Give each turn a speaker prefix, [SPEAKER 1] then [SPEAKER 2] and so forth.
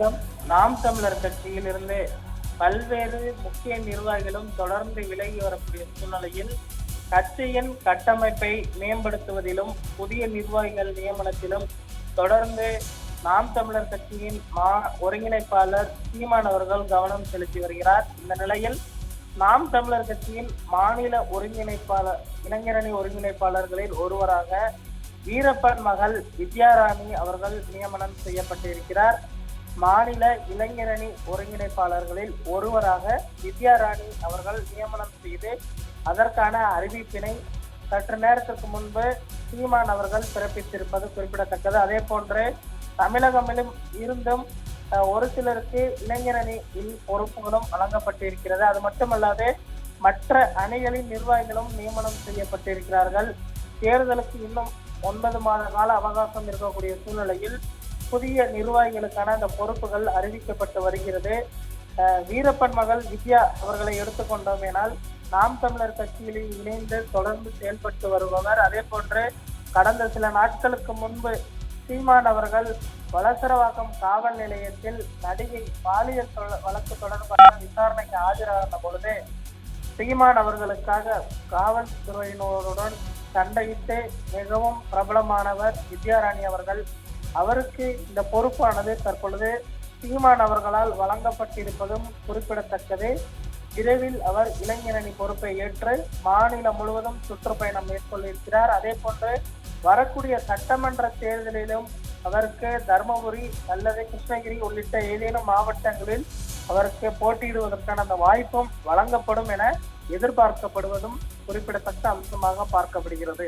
[SPEAKER 1] வணக்கம் நாம் தமிழர் கட்சியிலிருந்து பல்வேறு முக்கிய நிர்வாகிகளும் தொடர்ந்து விலகி வரக்கூடிய சூழ்நிலையில் கட்சியின் கட்டமைப்பை மேம்படுத்துவதிலும் புதிய நிர்வாகிகள் நியமனத்திலும் தொடர்ந்து நாம் தமிழர் கட்சியின் மா ஒருங்கிணைப்பாளர் சீமான் அவர்கள் கவனம் செலுத்தி வருகிறார். இந்த நிலையில் நாம் தமிழர் கட்சியின் மாநில ஒருங்கிணைப்பாளர் இளைஞரணி ஒருங்கிணைப்பாளர்களில் ஒருவராக வீரப்பன் மகள் வித்யாராணி அவர்கள் நியமனம் செய்யப்பட்டிருக்கிறார். மாநில இளைஞரணி ஒருங்கிணைப்பாளர்களில் ஒருவராக வித்யா ராணி அவர்கள் நியமனம் செய்து அதற்கான அறிவிப்பினை சற்று நேரத்திற்கு முன்பு சீமான் அவர்கள் பிறப்பித்திருப்பது குறிப்பிடத்தக்கது. அதே போன்று தமிழகமிலும் இருந்தும் ஒரு சிலருக்கு இளைஞரணி இன் பொறுப்புகளும் வழங்கப்பட்டிருக்கிறது. அது மட்டுமல்லாது மற்ற அணிகளின் நிர்வாகிகளும் நியமனம் செய்யப்பட்டிருக்கிறார்கள். தேர்தலுக்கு இன்னும் ஒன்பது மாத கால அவகாசம் இருக்கக்கூடிய சூழ்நிலையில் புதிய நிர்வாகிகளுக்கான அந்த பொறுப்புகள் அறிவிக்கப்பட்டு வருகிறது. வீரப்பன் மகள் வித்யா அவர்களை எடுத்துக்கொண்டோம் எனால் நாம் தமிழர் கட்சியில் இணைந்து தொடர்ந்து செயல்பட்டு வருபவர். அதே போன்று கடந்த சில நாட்களுக்கு முன்பு சீமான் அவர்கள் வளசரவாக்கம் காவல் நிலையத்தில் நடிகை பாலியல் வழக்கு தொடர்பான விசாரணைக்கு ஆஜரான பொழுது சீமான் அவர்களுக்காக காவல்துறையினருடன் சண்டையிட்டு மிகவும் பிரபலமானவர் வித்யாராணி அவர்கள். அவருக்கு இந்த பொறுப்பானது தற்பொழுது சீமான் அவர்களால் வழங்கப்பட்டிருப்பதும் குறிப்பிடத்தக்கது. விரைவில் அவர் இளைஞரணி பொறுப்பை ஏற்று மாநிலம் முழுவதும் சுற்றுப்பயணம் மேற்கொள்ளிருக்கிறார். அதே போன்று வரக்கூடிய சட்டமன்ற தேர்தலிலும் அவருக்கு தருமபுரி அல்லது கிருஷ்ணகிரி உள்ளிட்ட ஏதேனும் மாவட்டங்களில் அவருக்கு போட்டியிடுவதற்கான அந்த வாய்ப்பும் வழங்கப்படும் என எதிர்பார்க்கப்படுவதும் குறிப்பிடத்தக்க அம்சமாக பார்க்கப்படுகிறது.